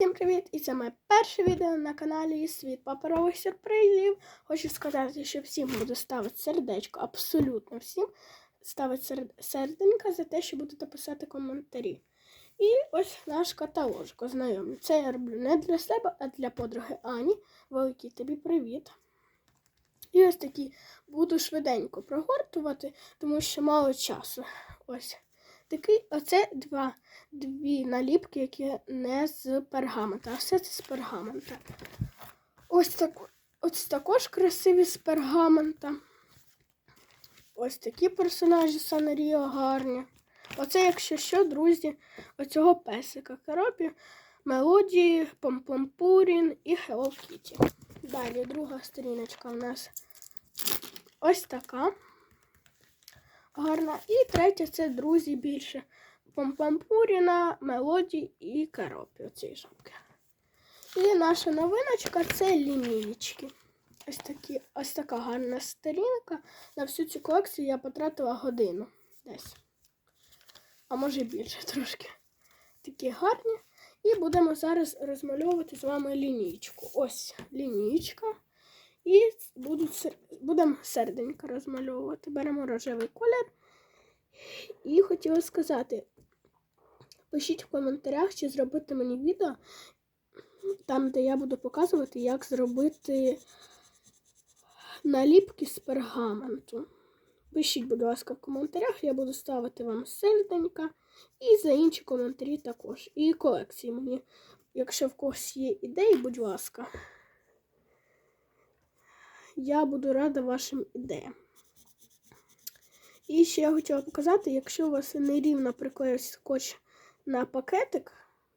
Всім привіт! І це моє перше відео на каналі Світ паперових сюрпризів. Хочу сказати, що всім буду ставити сердечко, абсолютно всім ставити сер- серденька за те, що будете писати коментарі. І ось наш каталожок, ознайомлю. Це я роблю не для себе, а для подруги Ані. Великий тобі привіт. І ось такі буду швиденько прогортувати, тому що мало часу. Ось такий, оце два дві наліпки, які не з пергамента, а все це з пергамента. Ось, так, ось також красиві з пергамента. Ось такі персонажі Санаріо гарні. Оце, якщо що, друзі, оцього песика Каропі, Мелодії, Помпомпурін і Hello Kitty. Далі друга сторіночка в нас ось така. Гарна. І третя це друзі більше. Помпампуріна, мелодії і каропі. Оці жабки. І наша новиночка це лінійки. Ось, такі, ось така гарна сторінка. На всю цю колекцію я потратила годину десь. А може більше трошки. Такі гарні. І будемо зараз розмальовувати з вами лінійку. Ось лінійка. І будемо серденько розмальовувати. Беремо рожевий колір. І хотіла сказати, пишіть в коментарях, чи зробити мені відео, там, де я буду показувати, як зробити наліпки з пергаменту. Пишіть, будь ласка, в коментарях, я буду ставити вам серденька. І за інші коментарі також. І колекції мені. Якщо в когось є ідеї, будь ласка. Я буду рада вашим ідеям. І ще я хотіла показати, якщо у вас нерівно приклеївся скотч на пакетик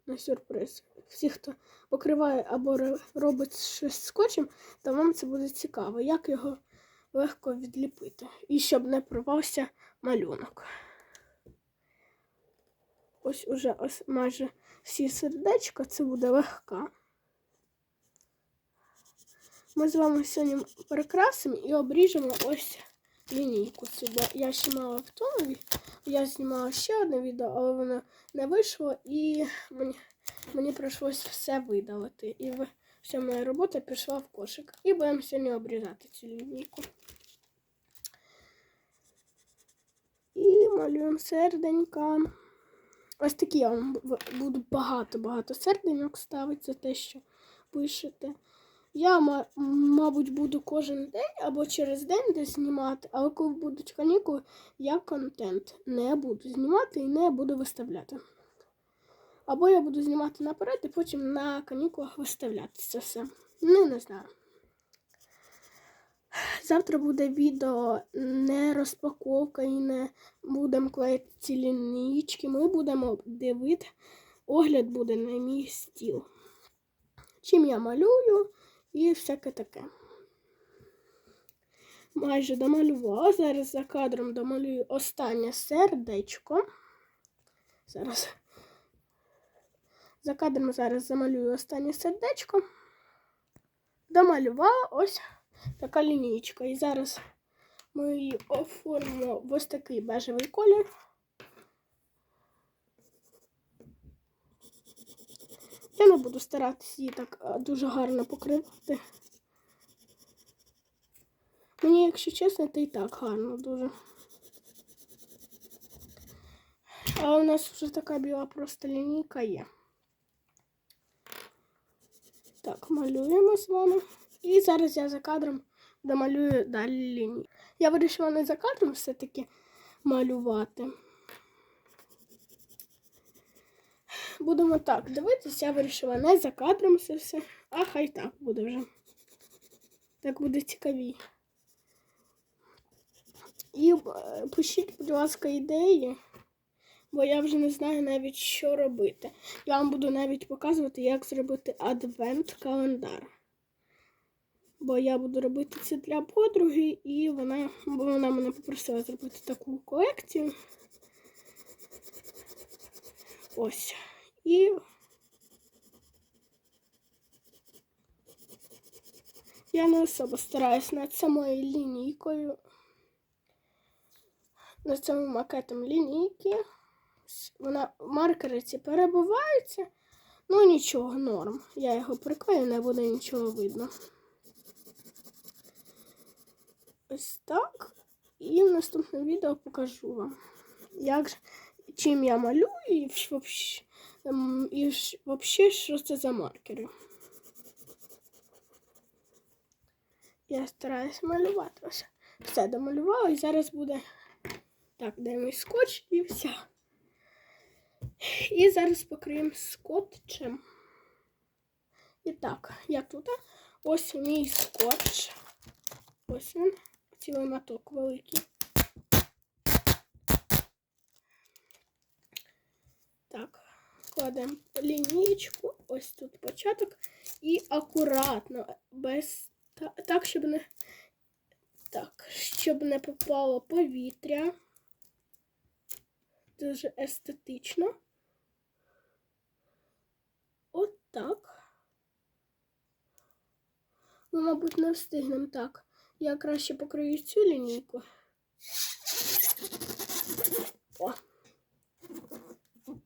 на сюрприз, всі, хто покриває або робить щось скотчем, то вам це буде цікаво, як його легко відліпити. І щоб не порвався малюнок. Ось уже ось майже всі сердечка, це буде легка. Ми з вами сьогодні прикрасимо і обріжемо ось лінійку. цю, бо я ще мала в тому. Я знімала ще одне відео, але воно не вийшло і мені, мені прийшлось все видалити. І вся моя робота пішла в кошик. І будемо сьогодні обрізати цю лінійку. І малюємо серденька. Ось такі я вам буду багато-багато серденьок ставити за те, що пишете. Я, ма- мабуть, буду кожен день або через день десь знімати, але коли будуть канікули, я контент не буду знімати і не буду виставляти. Або я буду знімати наперед і потім на канікулах виставляти це все. Ну, не знаю. Завтра буде відео не розпаковка і не будемо клеїти ці лінійки. Ми будемо дивити. Огляд буде на мій стіл. Чим я малюю і всяке таке. Майже домалювала. Зараз за кадром домалюю останнє сердечко. Зараз. За кадром зараз замалюю останнє сердечко. Домалювала ось така лінійка. І зараз ми її оформимо в ось такий бежевий колір. Я не буду старатися її так дуже гарно покривати. Мені, якщо чесно, то і так гарно дуже. А у нас вже така біла просто лінійка є. Так, малюємо з вами. І зараз я за кадром домалюю далі лінію. Я вирішила не за кадром все-таки малювати. Будемо так дивитися, я вирішила не за кадром це все, а хай так буде вже. Так буде цікаві. І е, пишіть, будь ласка, ідеї, бо я вже не знаю навіть, що робити. Я вам буду навіть показувати, як зробити адвент-календар. Бо я буду робити це для подруги, і вона, бо вона мене попросила зробити таку колекцію. Ось. І я не особо стараюсь над самою лінійкою, над самим макетом лінійки. Вона маркери ці перебуваються. Ну нічого, норм. Я його приклею, не буде нічого видно. Ось так. І в наступному відео покажу вам, як чим я малюю і взагалі, і вообще, що це за маркери. Я стараюсь малювати. Ось все домалювала і зараз буде так, де скотч і все. І зараз покриємо скотчем. І так, я тут. Ось мій скотч. Ось він, цілий моток великий. Так, кладемо лінійку, ось тут початок. І акуратно, без так, щоб не так, щоб не попало повітря. Дуже естетично. От так. Ми, мабуть, не встигнемо так. Я краще покрию цю лінійку. О.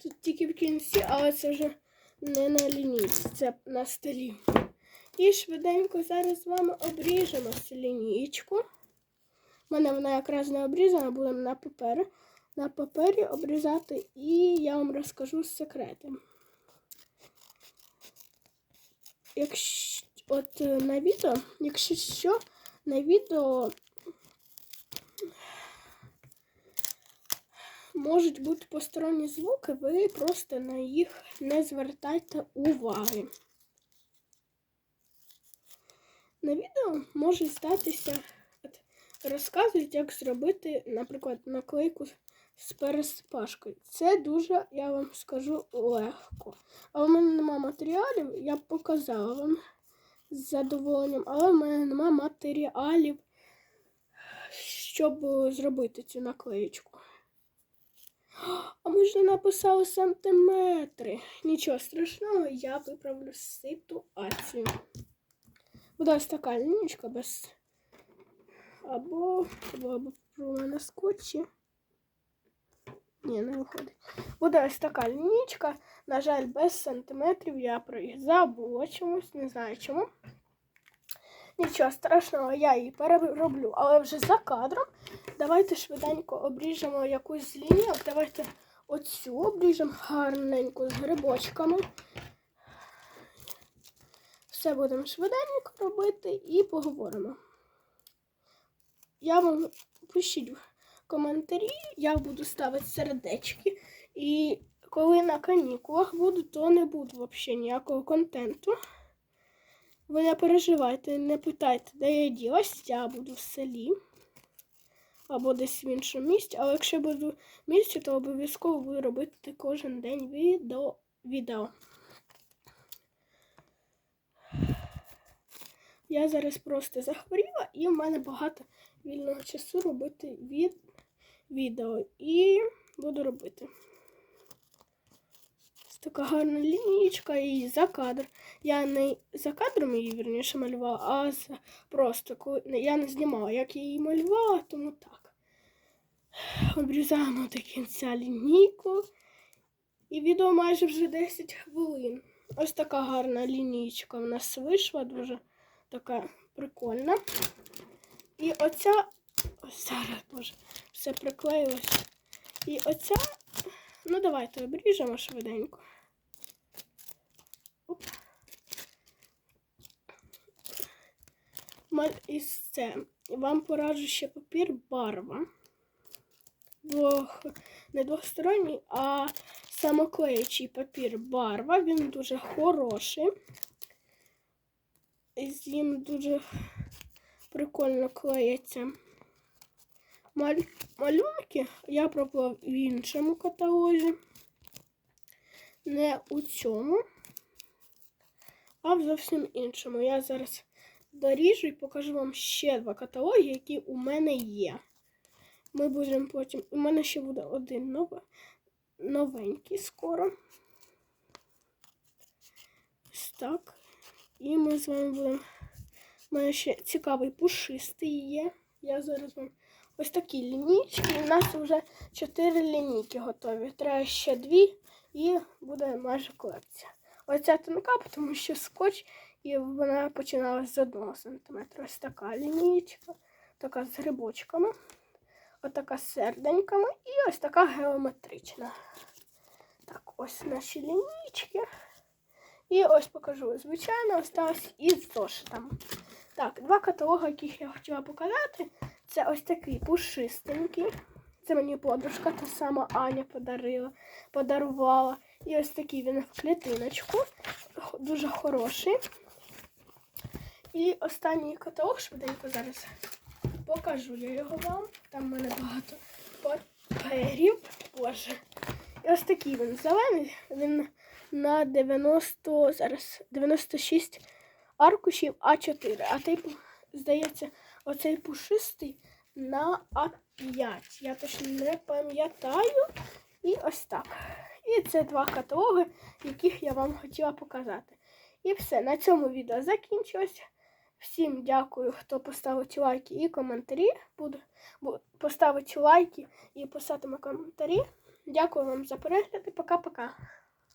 Тут тільки в кінці, але це вже не на лінійці, це на столі. І швиденько зараз з вами обріжемо цю лінійку. У мене вона якраз не обрізана, будемо на папері. На папері обрізати, і я вам розкажу секрети. Якщо от е, на відео, якщо що, на відео можуть бути посторонні звуки, ви просто на їх не звертайте уваги. На відео може статися, розказують, як зробити, наприклад, наклейку з переспашкою. Це дуже, я вам скажу, легко. А в мене нема матеріалів, я б показала вам з задоволенням, але в мене нема матеріалів, щоб зробити цю наклеєчку. А ж написали сантиметри. Нічого страшного, я виправлю ситуацію. Буде ось така лінічка без. Або, або, або на скотчі. Ні, не виходить. Буде ось така лінічка. На жаль, без сантиметрів я про їх забула чомусь, не знаю чому. Нічого страшного, я її перероблю, але вже за кадром. Давайте швиденько обріжемо якусь з лінійок. Давайте оцю обріжемо гарненько з грибочками. Все будемо швиденько робити і поговоримо. Я вам пишіть в коментарі, я буду ставити сердечки. І коли на канікулах буду, то не буду взагалі ніякого контенту. Ви не переживайте, не питайте, де я ділась, я буду в селі або десь в іншому місці. Але якщо буду в місті, то обов'язково буду робити кожен день відео. відео. Я зараз просто захворіла і в мене багато вільного часу робити від відео. І буду робити. Така гарна лінійка і за кадр. Я не за кадром її вірніше малювала, а за просто я не знімала, як я її малювала, тому так. Обрізаємо до кінця лінійку. І відео майже вже 10 хвилин. Ось така гарна лінійка в нас вийшла, дуже така прикольна. І оця, ось зараз, боже, все приклеїлось. І оця, ну давайте обріжемо швиденько. Із це. Вам пораджу ще папір барва. Двох, не двосторонній, а самоклеючий папір барва. Він дуже хороший. І з ним дуже прикольно клеїться. Маль... Малюнки я пробував в іншому каталозі. Не у цьому, а в зовсім іншому. Я зараз доріжу і покажу вам ще два каталоги, які у мене є. Ми будемо потім. У мене ще буде один нове... новенький скоро. Ось так. І ми з вами будемо. У мене ще цікавий пушистий є. Я зараз вам ось такі лінійки. У нас вже чотири лінійки готові. Треба ще дві і буде майже колекція. Оця тонка, тому що скотч, і вона починалась з 1 см. Ось така лінійка, така з грибочками, отака з серденьками і ось така геометрична. Так, ось наші лінійки. І ось покажу. Звичайно, осталось із зошитом. Так, два каталоги, яких я хотіла показати. Це ось такий пушистенький. Це мені подружка, та сама Аня подарила, подарувала. І ось такий він в клітиночку. Дуже хороший. І останній каталог, швиденько зараз покажу я його вам. Там в мене багато паперів. Боже. І ось такий він зелений. Він на 90, зараз 96 аркушів А4. А той, здається, оцей пушистий на А5. Я точно не пам'ятаю. І ось так. І це два каталоги, яких я вам хотіла показати. І все, на цьому відео закінчилось. Всім дякую, хто поставить лайки і коментарі. Буду, поставити лайки і писатиме коментарі. Дякую вам за перегляд і пока-пока.